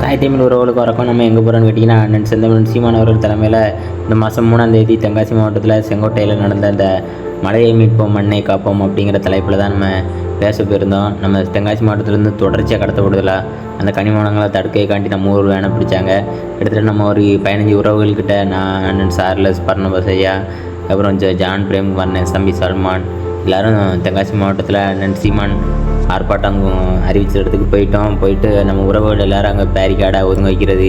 தாய் தமிழ் உறவுகளுக்கு வரக்கும் நம்ம எங்கே போகிறோம்னு கேட்டிங்கன்னா அண்ணன் செந்தமிழன் சீமான் அவர்கள் தலைமையில் இந்த மாதம் மூணாம் தேதி தென்காசி மாவட்டத்தில் செங்கோட்டையில் நடந்த அந்த மலையை மீட்போம் மண்ணை காப்போம் அப்படிங்கிற தலைப்பில் தான் நம்ம பேச போயிருந்தோம். நம்ம தென்காசி மாவட்டத்திலேருந்து தொடர்ச்சியாக கடத்தப்படுதில்ல அந்த கனிமவளங்களை தடுக்கைக்காண்டி நம்ம ஊர் வேணை பிடிச்சாங்க. கிட்டத்தட்ட நம்ம ஒரு பதினஞ்சு உறவுகள்கிட்ட நான் அண்ணன் சார்லஸ் பர்ணபஸ் ஐயா அப்புறம் ஜ ஜான் பிரேம் அண்ணன் சம்பி சல்மான் எல்லாரும் தென்காசி மாவட்டத்தில் அண்ணன் சீமான் ஆர்ப்பாட்டம் அறிவிச்ச இடத்துக்கு போயிட்டோம். போயிட்டு நம்ம உறவுகள் எல்லாரும் அங்கே பேரிகார்டாக ஒதுங்க வைக்கிறது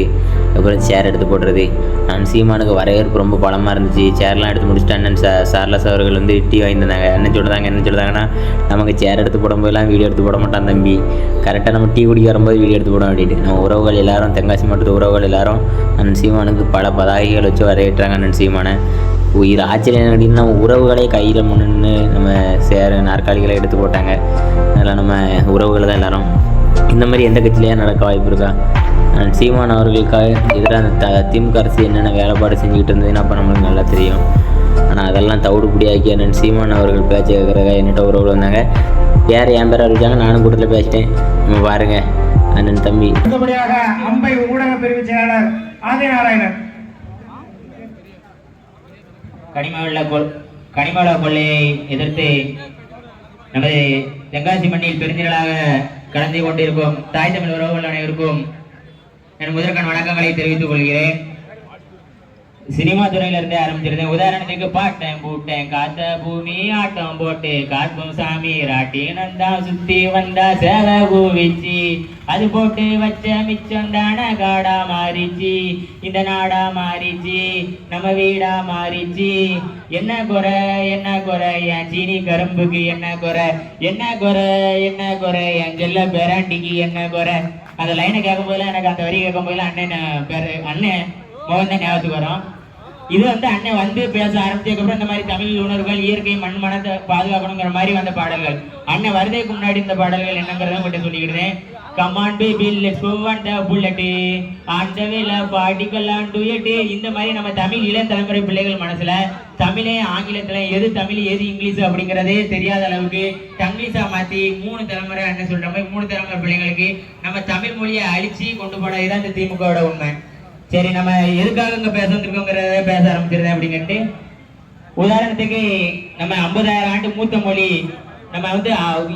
அப்புறம் சேர் எடுத்து போடுறது. அண்ணன் சீமானுக்கு வரவேற்பு ரொம்ப பலமாக இருந்துச்சு. சேர்லாம் எடுத்து முடிச்சுட்டு அண்ணன் சா சார்லஸ் அவர்கள் வந்து டீ வாங்கியிருந்தாங்க. என்ன சொல்கிறாங்க என்ன சொல்கிறாங்கன்னா நமக்கு சேர் எடுத்து போடும்போதெல்லாம் வீடியோ எடுத்து போட மாட்டான் தம்பி. கரெக்டாக நம்ம டீ குடிக்க வரும்போது வீடியோ எடுத்து போட அப்படின்ட்டு. நம்ம உறவுகள் எல்லாரும் தென்காசி மாவட்டத்து உறவுகள் எல்லாரும் அண்ணன் சீமானுக்கு பல பதாகைகள் வச்சு வரவேற்றாங்க அண்ணன் சீமானை. இது ஆச்சரியம் அப்படின்னு நம்ம உறவுகளே கையில் முன்னு நம்ம சேர நாற்காலிகளை எடுத்து போட்டாங்க. அதெல்லாம் நம்ம உறவுகள் தான் எல்லாரும். இந்த மாதிரி எந்த கட்சியிலேயே நடக்க வாய்ப்பு இருக்கா? சீமான் அவர்களுக்காக எதிராக அந்த த திமுக அரசு என்னென்ன வேலைப்பாடு செஞ்சுக்கிட்டு இருந்ததுன்னா அப்போ நம்மளுக்கு நல்லா தெரியும். ஆனால் அதெல்லாம் தவிடுபடியாக்கி அண்ணன் சீமான் அவர்கள் பேச்சு கேட்குறதா என்னட்ட உறவுகள் வந்தாங்க. வேறு என் பேராக இருக்காங்க நானும் கூட்டத்தில் பேசிட்டேன். நம்ம பாருங்கள் அண்ணன் தம்பி. அடுத்தபடியாக அம்பை ஊடக பிரிவு செயலாளர் ஆதிநாராயணன். கனிமவள கொள் கனிமவள கொள்ளையை எதிர்த்து நமது தென்காசி மண்ணில் பெருந்திரளாக கலந்து கொண்டிருக்கும் தாய் தமிழ் உறவுகள் அனைவருக்கும் என் முதற்கண் வணக்கங்களை தெரிவித்துக் கொள்கிறேன். சினிமா துறையில இருந்தே ஆரம்பிச்சிருந்தேன். உதாரணத்துக்கு பாட்டேன் பூட்டேன். காத்த பூமி ஆட்டம் போட்டு காட்டும் சாமி ராட்டி நந்தா சுத்தி வந்தா சேல பூவிச்சு. அது போட்டு வச்ச மிச்சம் தான காடா மாறிச்சு. இந்த நாடா மாறிச்சு நம்ம வீடா மாறிச்சு. என்ன குறை என்ன குறை? என் சீனி கரும்புக்கு என்ன குறை? என்ன குறை என்ன குறை? என் செல்ல பெராண்டிக்கு என்ன குறை? அந்த லைனை கேட்கும் போதெல்லாம் எனக்கு அந்த வரி கேட்கும் போதெல்லாம் அண்ணன் பேரு அண்ணன் மோகன் தான் ஞாபகத்துக்கு வரும். இது வந்து அண்ணன் வந்து பேச ஆரம்பிச்சதுக்கப்புறம் இந்த மாதிரி தமிழ் உணர்வுகள் இயற்கை மண் மனத்தை பாதுகாக்கணுங்கிற மாதிரி வந்த பாடல்கள். அண்ணன் வருதைக்கு முன்னாடி இந்த பாடல்கள் என்னங்கிறத உங்கள்கிட்ட சொல்லிக்கிட்டேன் come on baby let's move on the bullet on பாடிக்கலாம் duet இந்த மாதிரி நம்ம தமிழ் இளம் தலைமுறை பிள்ளைகள் மனசுல தமிழே ஆங்கிலத்துல எது தமிழ் எது இங்கிலீஷ் அப்படிங்கறதே தெரியாத அளவுக்கு தங்கிலீஷா மாத்தி மூணு தலைமுறை அண்ணன் சொல்ற மாதிரி மூணு தலைமுறை பிள்ளைங்களுக்கு நம்ம தமிழ் மொழியை அழிச்சு கொண்டு போனது தான் இந்த திமுகவோட உண்மை. சரி நம்ம எதுக்காக இங்க பேச வந்திருக்கோங்கிறத பேச ஆரம்பிச்சிருந்தேன் அப்படின்ட்டு உதாரணத்துக்கு நம்ம ஐம்பதாயிரம் ஆண்டு மூத்த மொழி நம்ம வந்து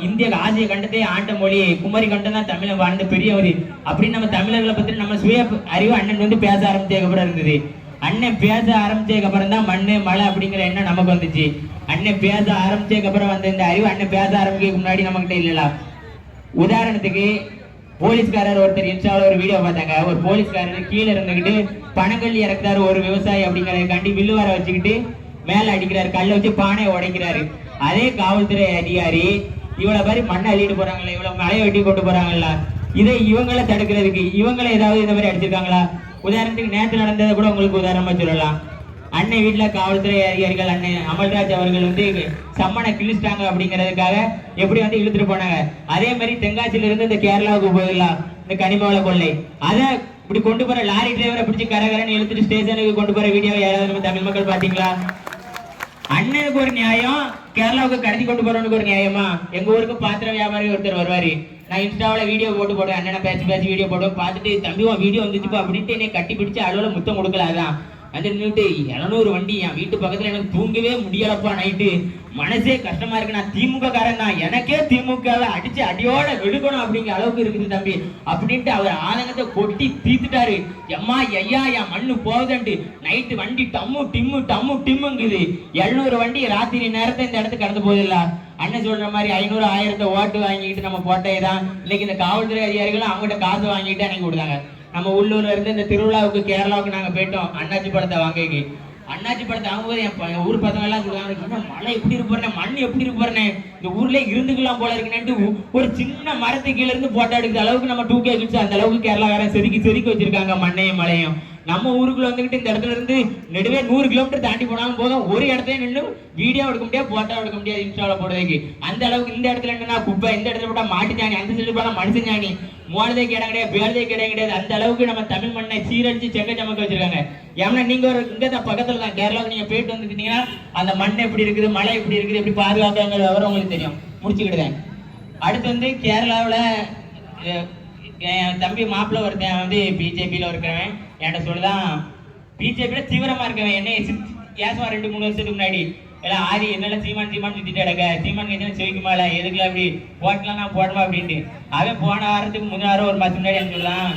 இந்திய ஆசிய கண்டத்தை ஆண்ட மொழி குமரி கண்டம் தான் தமிழை வாழ்ந்த பெரியவர் அப்படின்னு நம்ம தமிழர்களை பத்தி நம்ம சுய அறிவு அண்ணன் வந்து பேச ஆரம்பிச்சதுக்கு அப்புறம் இருந்தது. அண்ணன் பேச ஆரம்பிச்சதுக்கு அப்புறம் தான் மண்ணு மழை அப்படிங்கிற எண்ணம் நமக்கு வந்துச்சு. அண்ணன் பேச ஆரம்பிச்சதுக்கு அப்புறம் வந்த இந்த அறிவு அண்ணன் பேச ஆரம்பிக்க முன்னாடி நம்மகிட்ட இல்லல உதாரணத்துக்கு போலீஸ்காரர் ஒருத்தர் இன்ஸ்டாவில் ஒரு வீடியோ பார்த்தாங்க. ஒரு போலீஸ்காரர் கீழே இருந்துகிட்டு பணங்கள் இறக்குறாரு ஒரு விவசாயி அப்படிங்கறதுக்காண்டி வில்லுவார வச்சுக்கிட்டு மேல அடிக்கிறாரு. கல்ல வச்சு பானையை உடைக்கிறாரு. அதே காவல்துறை அதிகாரி இவ்வளவு மாதிரி மண்ணை அள்ளிட்டு போறாங்களா இவ்வளவு மலையை வெட்டி கொண்டு போறாங்கல்ல. இதை இவங்களை தடுக்கிறதுக்கு இவங்களை ஏதாவது இந்த மாதிரி அடிச்சிருக்காங்களா? உதாரணத்துக்கு நேற்று நடந்ததை கூட உங்களுக்கு உதாரணமா சொல்லலாம். அன்னை வீட்டில் காவல்துறை அதிகாரிகள் அன்னை அமல்ராஜ் அவர்கள் வந்து சம்மனை கிழிச்சிட்டாங்க அப்படிங்கிறதுக்காக எப்படி வந்து இழுத்துட்டு போனாங்க? அதே மாதிரி தென்காசியிலிருந்து இந்த கேரளாவுக்கு போயிடலாம் இந்த கனிமவள கொள்ளை. அதை இப்படி கொண்டு போற லாரி டிரைவரை பிடிச்சி கரகரன்னு இழுத்துட்டு ஸ்டேஷனுக்கு கொண்டு போற வீடியோ யாராவது நம்ம தமிழ் மக்கள் பாத்தீங்களா அண்ணனுக்கு ஒரு நியாயம் கேரளாவுக்கு கடத்தி கொண்டு போறவனுக்கு ஒரு நியாயமா? எங்க ஊருக்கு பாத்திர வியாபாரி ஒருத்தர் வருவாரு. நான் இன்ஸ்டாவில் வீடியோ போட்டு போடுவேன் அண்ணனை பேச்சு பேச்சு வீடியோ போடுவேன். பார்த்துட்டு தம்பி வீடியோ வந்துச்சுப்பா அப்படின்ட்டு என்னை கட்டி பிடிச்சு அளவில் முத்தம் கொடுக்கல அதான். வந்து நின்றுட்டு எழுநூறு வண்டி என் வீட்டு பக்கத்துல எனக்கு தூங்கவே முடியலப்பா நைட்டு. மனசே கஷ்டமா இருக்கு நான் திமுக காரன் தான் எனக்கே திமுகவை அடிச்சு அடியோட வெடுக்கணும் அப்படிங்கிற அளவுக்கு இருக்குது தம்பி. அப்படின்ட்டு அவர் ஆதங்கத்தை கொட்டி தீத்துட்டாரு. எம்மா ஐயா என் மண்ணு போகுதுன்ட்டு நைட்டு வண்டி டம்மு டிம்மு டம்மு டிம்முங்குது. எழுநூறு வண்டி ராத்திரி நேரத்தை இந்த இடத்துக்கு கடந்து போதில்ல அண்ணன் சொல்ற மாதிரி ஐநூறு ஆயிரத்தை ஓட்டு வாங்கிட்டு நம்ம போட்டே தான் இன்னைக்கு இந்த காவல்துறை அதிகாரிகளும் அவங்ககிட்ட காசு வாங்கிட்டு அன்னைக்கு கொடுத்தாங்க. நம்ம உள்ளூர்ல இருந்து இந்த திருவிழாவுக்கு கேரளாவுக்கு நாங்க போயிட்டோம். அண்ணாச்சி படத்தை வாங்கிக்கு. அண்ணாச்சி படத்தை வாங்கும்போது என் என் ஊர் பசங்க எல்லாம் சொல்லுவாங்க மழை எப்படி இருக்கு மண் எப்படி இருக்கு இந்த ஊர்ல இருந்துக்கலாம் போல இருக்குன்னு ஒரு சின்ன மரத்து கீழ இருந்து போட்டோ எடுக்கிற அளவுக்கு நம்ம டூ கே கிட்ஸ் அந்த அளவுக்கு கேரளாக்காரன் செதுக்கி செதுக்கி வச்சிருக்காங்க மண்ணையும் மலையும். நம்ம ஊருக்குள்ள வந்துகிட்டு இந்த இடத்துல இருந்து நெடுவே நூறு கிலோமீட்டர் தாண்டி போனாலும் போதும். ஒரு இடத்துல நின்று வீடியோ எடுக்க முடியாது போட்டோ எடுக்க முடியாது இன்ஸ்டாவில் போடுறதுக்கு. அந்த அளவுக்கு இந்த இடத்துல என்னன்னா குப்பை இந்த இடத்துல போட்டால் மாட்டு ஞானி அந்த சைடு போனா மனுஷன் ஞானி மோனதே கிடையாது கிடையாது பேரதே கிடையாது அந்த அளவுக்கு நம்ம தமிழ் மண்ணை சீரழிச்சு செங்க சமக்க வச்சிருக்காங்க. ஏன்னா நீங்க ஒரு இங்க தான் பக்கத்துல தான் கேரளாவுக்கு நீங்க போயிட்டு வந்துருக்கீங்கன்னா அந்த மண் எப்படி இருக்குது மழை எப்படி இருக்குது எப்படி பாதுகாக்காங்கிற விவரம் உங்களுக்கு தெரியும். முடிச்சுக்கிடுதேன். அடுத்து வந்து கேரளாவில் என் தம்பி மாப்பிள்ள ஒருத்தன் வந்து பிஜேபியில் இருக்கிறவன். என்கிட்ட சொல்லுதான் பிஜேபியில் தீவிரமாக இருக்கவன். என்னை ஏசுவா ரெண்டு மூணு வருஷத்துக்கு முன்னாடி. எல்லாம் ஆரி என்னால சீமான் சீமான் சுத்திட்டு கிடக்க? சீமான் கட்சியில் செவிக்குமால எதுக்குல அப்படி போட்டலாம் நான் போடுவா அப்படின்ட்டு. அவன் போன வாரத்துக்கு முந்தின வாரம் ஒரு மாதம் முன்னாடி எனக்கு சொல்லலாம்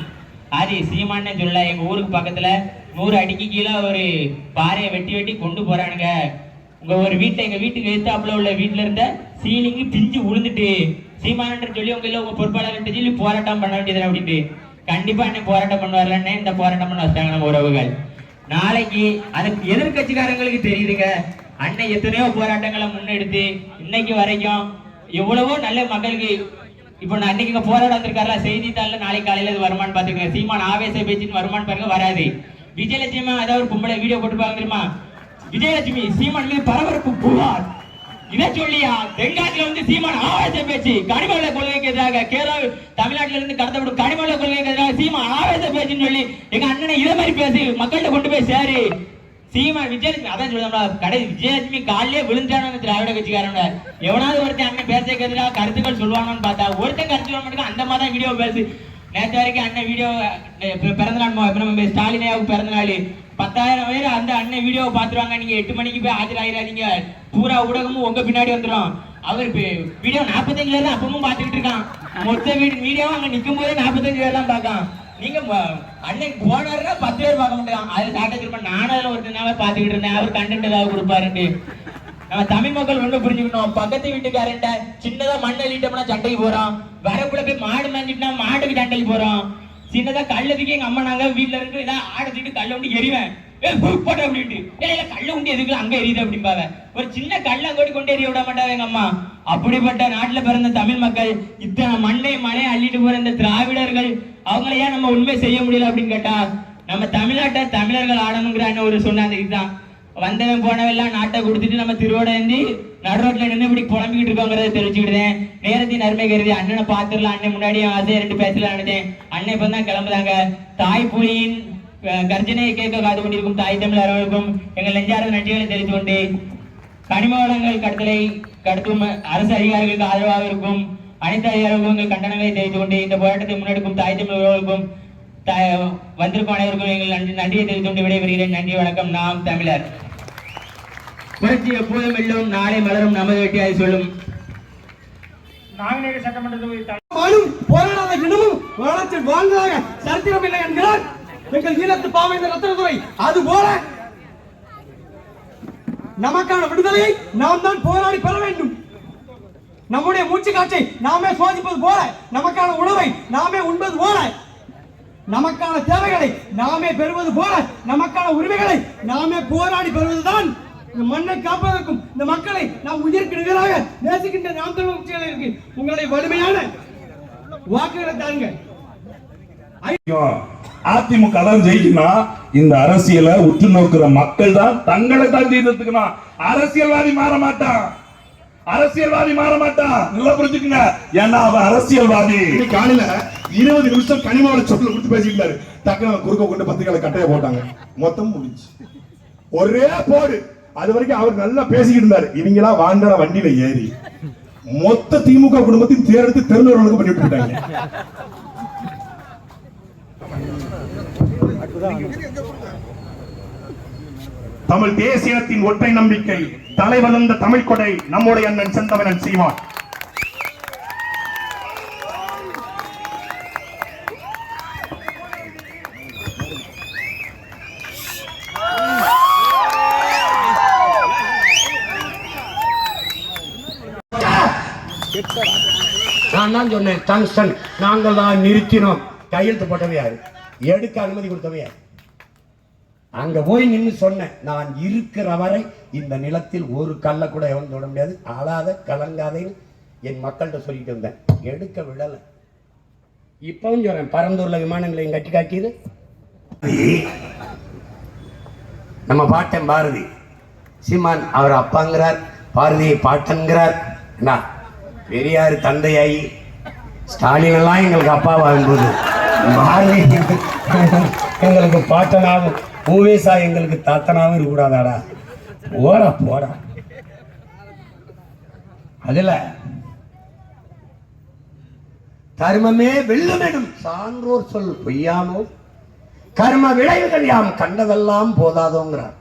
ஆதி சீமான்னு சொல்ல எங்க ஊருக்கு பக்கத்துல நூறு அடிக்கு கீழே ஒரு பாறையை வெட்டி வெட்டி கொண்டு போறானுங்க. உங்க ஒரு வீட்டை எங்க வீட்டுக்கு எதிர்த்தாப்புல உள்ள வீட்டுல இருந்த சீலிங்கு பிஞ்சு உளுந்துட்டு சீமானன்ற சொல்லி உங்க இல்ல உங்க பொறுப்பாளர்கிட்ட சொல்லி போராட்டம் பண்ண வேண்டியது அப்படின்ட்டு. கண்டிப்பா என்ன போராட்டம் பண்ணுவார்லன்னே இந்த போராட்டம் பண்ண வச்சாங்க நம்ம உறவுகள். நாளைக்கு அதுக்கு எதிர்கட்சிக்காரங்களுக்கு தெரியுதுங்க. அன்னை எத்தனையோ போராட்டங்களை முன்னெடுத்து இன்னைக்கு வரைக்கும் எவ்வளவோ நல்ல மக்களுக்கு இப்போ நான் அன்னைக்கு இங்க போராட வந்திருக்காருல செய்தித்தாள்ல நாளைக்கு காலையில இது வருமானு பாத்துக்கோங்க சீமான் ஆவேச பேச்சுன்னு வருமானு பாருங்க வராது. விஜயலட்சுமி ஏதாவது ஒரு பொம்பளை வீடியோ போட்டுப்பாங்க தெரியுமா? விஜயலட்சுமி சீமான் மீது பரபரப்பு புகார். இதை சொல்லியா தென்காசியில வந்து சீமான் ஆவேச பேச்சு கனிமவள கொள்கைக்கு எதிராக கேரள தமிழ்நாட்டில இருந்து கடத்தப்படும் கனிமவள கொள்கைக்கு எதிராக சீமான் ஆவேச பேச்சுன்னு சொல்லி எங்க அண்ணனை இதை மாதிரி பேசு மக்கள்கிட்ட கொண்டு போய் சேரு. சீமான் விஜயலட்சுமி அதான் சொல்லுதா கடை விஜயலட்சுமி காலையிலே விழுந்தானு திராவிட கட்சிக்காரங்க எவனாவது ஒருத்தன் அண்ணன் பேசுறதுக்கு எதிராக கருத்துக்கள் சொல்லுவானு பார்த்தா ஒருத்தன் கருத்து சொல்ல மாட்டேங்க அந்த மாதிரி தான் வீடியோ பேசு நேற்று வரைக்கும் அண்ணன் வீடியோ பிறந்த நாள் நம்ம ஸ்டாலினாவுக்கு பிறந்தநாள். பத்தாயிரம் பேர் அந்த அண்ணன் வீடியோவை பார்த்துருவாங்க. நீங்க எட்டு மணிக்கு போய் ஆஜராகிறாதீங்க பூரா ஊடகமும் உங்க பின்னாடி வந்துடும் அவர் வீடியோ நாற்பத்தஞ்சு பேர் தான் அப்பவும் பார்த்துக்கிட்டு இருக்கான். மொத்த வீடு வீடியோவும் அங்க நிற்கும் போதே நாற்பத்தஞ்சு பேர் தான் பார்க்கான். நீங்க அன்னைக்கு போனாருன்னா பத்து பேர் பார்க்க முடியும். அதுல சாட்டை திரும்ப நானும் அதில் ஒரு நாளாக பார்த்துக்கிட்டு இருந்தேன். அவர் கண்டென்ட் ஏதாவது கொடுப்பாருன்னு நம்ம தமிழ் மக்கள் ஒண்ணு புரிஞ்சுக்கணும். பக்கத்து வீட்டுக்காரன்ட்ட சின்னதா மண் அள்ளிட்டோம்னா சண்டைக்கு போறோம் வரக்குள்ள போய் மாடு மேஞ்சிட்டா மாட்டுக்கு சண்டைக்கு போறோம் சின்னதா கல்ல தூக்கி எங்க அம்மா நாங்க வீட்டுல இருந்து ஏதாவது ஆடை தூக்கிட்டு கல்ல உண்டு எரிவேன் ஏ அப்படின்ட்டு. ஏய் இல்ல கல்ல உண்டு எதுக்கு அங்க எரியுது அப்படிம்பாவ. ஒரு சின்ன கல்ல அங்கோடி கொண்டு எறிய விட மாட்டாங்க எங்க அம்மா. அப்படிப்பட்ட நாட்டுல பிறந்த தமிழ் மக்கள் இத்தனை மண்ணை மலையை அள்ளிட்டு போற இந்த திராவிடர்கள் அவங்கள ஏன் நம்ம உண்மை செய்ய முடியல அப்படின்னு கேட்டா நம்ம தமிழ்நாட்டை தமிழர்கள் ஆடணுங்கிற ஒரு சொன்ன அந்த இதுதான். வந்தவன் போனவெல்லாம் நாட்டை கொடுத்துட்டு நம்ம திருவோட இருந்து நடுரோட்ல நின்று இப்படி புலம்பிக்கிட்டு இருக்கோங்கிறத தெரிஞ்சுக்கிட்டேன். நேரத்தின் அருமை கருதி அண்ணனை பார்த்துடலாம். அண்ணன் முன்னாடி ஆசையை ரெண்டு பேசலாம் நினைச்சேன். அண்ணன் இப்போ தான் கிளம்புதாங்க. தாய் புலியின் கர்ஜனையை கேட்க காது கொண்டிருக்கும் தாய் தமிழ் அரவர்களுக்கும் எங்கள் நெஞ்சார்ந்த நன்றிகளை தெரிந்து கொண்டு கனிம வளங்கள் கடத்தலை கடத்தும் அரசு அதிகாரிகளுக்கு ஆதரவாக இருக்கும். அனைத்து அதிகாரிகளுக்கும் எங்கள் கண்டனங்களை தெரிந்து கொண்டு இந்த போராட்டத்தை முன்னெடுக்கும் தாய் தமிழ் உறவுகளுக்கும் த- வந்திருக்கும் அனைவருக்கும் எங்கள் நன்றி நன்றியை தெரிந்து கொண்டு விடைபெறுகிறேன். நன்றி வணக்கம். நாம் தமிழர். புரட்சி எப்போதும் வெல்லும். நாளை மலரும். நமது வெட்டியாய் சொல்லும். நாங்குநேரி சட்டமன்ற தொகுதி தலை- வாழும் போராடாத இனமும் வளத்தில் வாழ்ந்ததாக சரித்திரம் இல்லை என்கிறார் எங்கள் ஈழத்து பாவை இந்த அது போல நமக்கான விடுதலையை நாம் தான் போராடி பெற வேண்டும். நம்முடைய மூச்சு காற்றை நாமே சுவாசிப்பது போல நமக்கான உணவை நாமே உண்பது போல நமக்கான தேவைகளை நாமே பெறுவது போல நமக்கான உரிமைகளை நாமே போராடி பெறுவதுதான் இந்த மண்ணை காப்பதற்கும் இந்த மக்களை நாம் உயிருக்கு நிகராக நேசிக்கின்ற நாம் தமிழ் கட்சிகளுக்கு உங்களுடைய வலிமையான வாக்குகளை தாருங்க அதிமுக தான் ஜெயிக்கணும் இந்த அரசியலை உற்று நோக்குற மக்கள் தான் தங்களை தான் தீர்த்துக்கணும் அரசியல்வாதி மாற மாட்டான். அரசியல்வாதி மாற மாட்டான். நல்லா புரிஞ்சுக்குங்க. ஏன்னா அவன் அரசியல்வாதி. காலையில இருபது நிமிஷம் கனிமாவோட சொத்துல கொடுத்து பேசிக்கிட்டாரு. டக்குனு குறுக்க கொண்டு பத்திரிக்கையில கட்டைய போட்டாங்க. மொத்தம் முடிஞ்சு. ஒரே போடு. அது வரைக்கும் அவர் நல்லா பேசிக்கிட்டு இருந்தாரு. இவங்களா வாங்குற வண்டியில ஏறி. மொத்த திமுக குடும்பத்தையும் தேர்ந்து தெரிஞ்சவர்களுக்கு பண்ணிட்டு போயிட்டாங்க. தமிழ் தேசியத்தின் ஒற்றை நம்பிக்கை தலைவனந்த தமிழ் கொடை நம்முடைய அண்ணன் செந்தவனன் சீமான். நான் தான் சொன்னேன் டங்ஸ்டன் நாங்கள் தான் நிறுத்தினோம். கையெழுத்து போட்டவன் யாரு? எடுக்க அனுமதி கொடுத்தவன் யார்? அங்க போய் நின்று சொன்னேன் நான் இருக்கிற வரை இந்த நிலத்தில் ஒரு கல்லை கூட எவன் தொட முடியாது. ஆளாத கலங்காதேன்னு என் மக்கள்கிட்ட சொல்லிட்டு இருந்தேன். எடுக்க விடலை. இப்பவும் சொல்றேன் பரந்தூர்ல விமான நிலையம் கட்டி காக்கியது நம்ம பாட்டன் பாரதி. சீமான் அவர் அப்பாங்கிறார் பாரதியை பாட்டன்கிறார். என்ன? பெரியார் தந்தையாகி ஸ்டாலின் எல்லாம் எங்களுக்கு அப்பாவாகும்போது பாரதி எங்களுக்கு பாட்டனாகவும் பூவேசா எங்களுக்கு தாத்தனாவும் இருக்கக்கூடாதாடா? போடா போடா. அதுல தர்மமே வெல்லுமெனும் சான்றோர் சொல் பொய்யாமோ கர்ம விளைவுகள் யாம் கண்டதெல்லாம் போதாதோங்கிறார்.